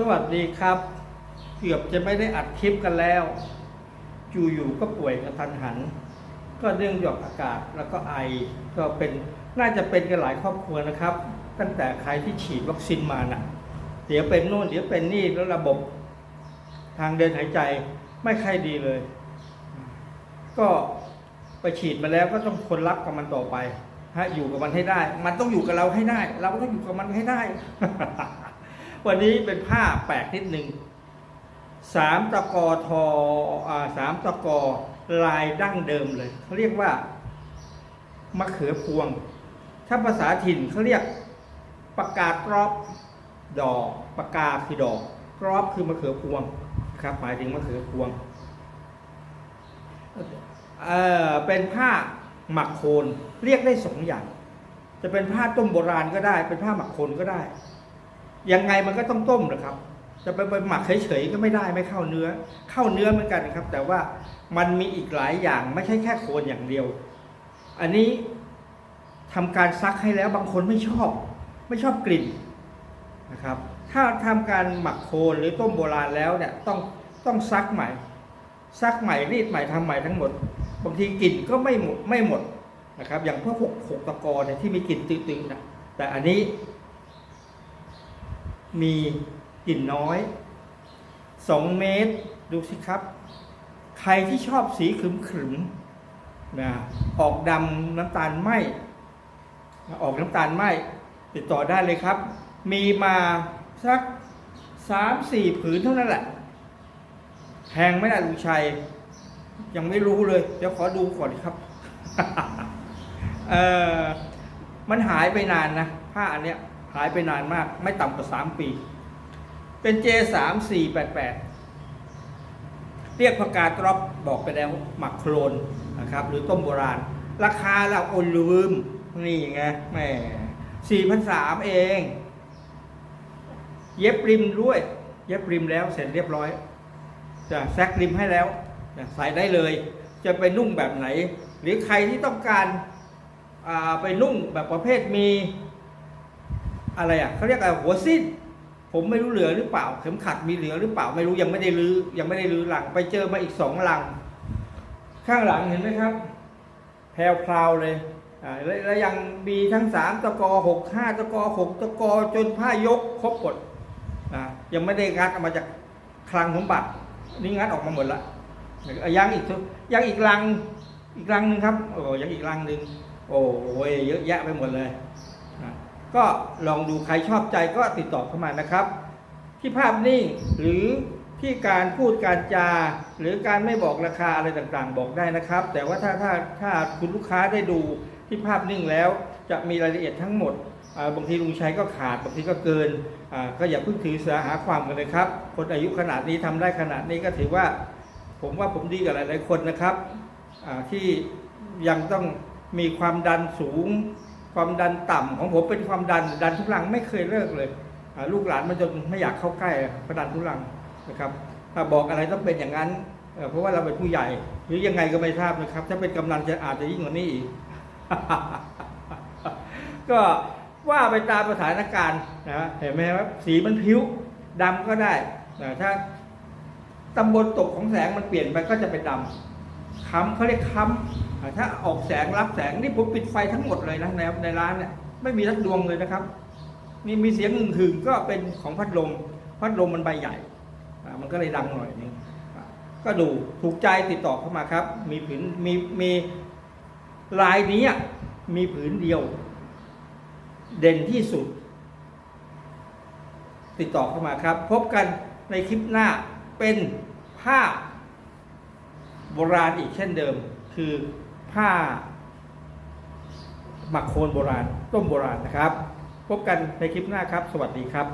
สวัสดีครับ เกือบจะไม่ได้อัดคลิปกันแล้วอยู่ๆก็ป่วยกระทันหัน ก็เนื่องจากอากาศแล้วก็ไอก็เป็นน่าจะเป็นกันหลายครอบครัวนะครับ ตั้งแต่ใครที่ฉีดวัคซีนมาน่ะ เดี๋ยวเป็นโน่นเดี๋ยวเป็นนี่แล้วระบบ ทางเดินหายใจไม่ค่อยดีเลย ก็ไปฉีดมาแล้วก็ต้องทนรับกับมันต่อไปฮะอยู่กับมันให้ได้ มันต้องอยู่กับเราให้ได้ เราก็ต้องอยู่กับมันให้ได้ วันนี้เป็นผ้าแปลกนิดหนึ่งสามตะกอทอสามตะกอลายดั้งเดิมเลยเขาเรียกว่ามะเขือพวง ถ้าภาษาถิ่นเขาเรียกปากกากรอบดอกปากกาคือดอก กรอบคือมะเขือพวงครับหมายถึงมะเขือพวงเออเป็นผ้าหมักโคนเรียกได้สองอย่าง จะเป็นผ้าต้มโบราณก็ได้ เป็นผ้าหมักโคนก็ได้ ยังไงมันก็ต้องต้มนะครับ จะไปไปหมักเฉยๆก็ไม่ได้ไม่เข้าเนื้อ เข้าเนื้อเหมือนกันครับ แต่ว่ามันมีอีกหลายอย่างไม่ใช่แค่โคนอย่างเดียว อันนี้ทำการซักให้แล้วบางคนไม่ชอบ ไม่ชอบกลิ่นนะครับ ถ้าทำการหมักโคนหรือต้มโบราณแล้วเนี่ยต้องต้องซักใหม่ ซักใหม่รีดใหม่ทำใหม่ทั้งหมด บางทีกลิ่นก็ไม่หมดไม่หมดนะครับ อย่างพวกหกหกตะกอเนี่ยที่มีกลิ่นตึงๆนะแต่อันนี้ มีกลิ่นน้อยสองเมตรดูสิครับ ใครที่ชอบสีขรึมนะออกดำน้ำตาลไหมออกน้ำตาลไหมติดต่อได้เลยครับ มีมาสักสามสี่ผืนเท่านั้นแหละแพงไม่ได้ลุงชัย ยังไม่รู้เลย เดี๋ยวขอดูก่อนครับ เออมันหายไปนานนะผ้าอันเนี้ยายไปนานมาก ไม่ต่ำกว่าสามปี เป็น J สามสี่แปดแปดเรียกผักกาดรอบบอกไปแล้วหมักโครนนะครับ หรือต้มโบราณ ราคาเราโอนลืม นี่ไงแม่สี่พันสามเอง เย็บริมด้วย เย็บริมแล้วเสร็จเรียบร้อยจะแซกริมให้แล้วใส่ได้เลย จะไปนุ่งแบบไหน หรือใครที่ต้องการไปนุ่งแบบประเภทมี อะไรอะเขาเรียกอะไรหัวสิ้น ผมไม่รู้เหลือหรือเปล่า เข็มขัดมีเหลือหรือเปล่าไม่รู้ยังไม่ได้รื้อยังไม่ได้รื้อหลังไปเจอมาอีกสองหลัง ข้างหลังเห็นไหมครับแพรวพราวเลยอ่าแล้วยังมีทั้งสามตะกอหกห้าตะกอหกตะกอจนผ้ายกครบหมดอ่ายังไม่ได้งัดออกมาจากคลังสมบัตินี่งัดออกมาหมดละยังอีกยังอีกลังอีกลังหนึ่งครับโอ้ยังอีกลังหนึ่งโอ้ยเยอะแยะไปหมดเลย ก็ลองดูใครชอบใจก็ติดต่อเข้ามานะครับ ที่ภาพนิ่งหรือที่การพูดการจา หรือการไม่บอกราคาอะไรต่างๆ บอกได้นะครับ แต่ว่าถ้าถ้าถ้าคุณลูกค้าได้ดูที่ภาพนิ่งแล้ว จะมีรายละเอียดทั้งหมดบางทีลุงชัยก็ขาดบางทีก็เกินก็อย่าเพิ่งถือเสือหาความกันเลยครับ คนอายุขนาดนี้ทำได้ขนาดนี้ก็ถือว่า ผมว่าผมดีกับหลาย ๆ คนนะครับที่ยังต้องมีความดันสูง ความดันต่ำของผมเป็นความดันดันทุลังไม่เคยเลิกเลย ลูกหลานมันจนไม่อยากเข้าใกล้พระดันทุลังนะครับถ้าบอกอะไรต้องเป็นอย่างนั้นเพราะว่าเราเป็นผู้ใหญ่ หรือยังไงก็ไม่ทราบนะครับ ถ้าเป็นกำนันจะอาจจะยิ่งกว่านี้อีกก็ว่าไปตามสถานการณ์นะเห็นไหมครับสีมันผิวดำก็ได้นะถ้าตำบลตกของแสงมันเปลี่ยนไปก็จะเป็นดำ ค้ำเขาเรียกค้ำถ้าออกแสงรับแสงนี่ผมปิดไฟทั้งหมดเลยนะในในร้านเนี่ยไม่มีทักดวงเลยนะครับนี่มีเสียงหึ่งหึงก็เป็นของพัดลมพัดลมมันใบใหญ่ มันก็เลยดังหน่อยนึงก็ดูถูกใจติดต่อเข้ามาครับ มีผืนมีมีลายนี้มีผืนเดียว เด่นที่สุด ติดต่อเข้ามาครับ พบกันในคลิปหน้าเป็นผ้า โบราณอีกเช่นเดิม คือผ้าหมักโคนโบราณ ต้มโบราณนะครับ พบกันในคลิปหน้าครับ สวัสดีครับ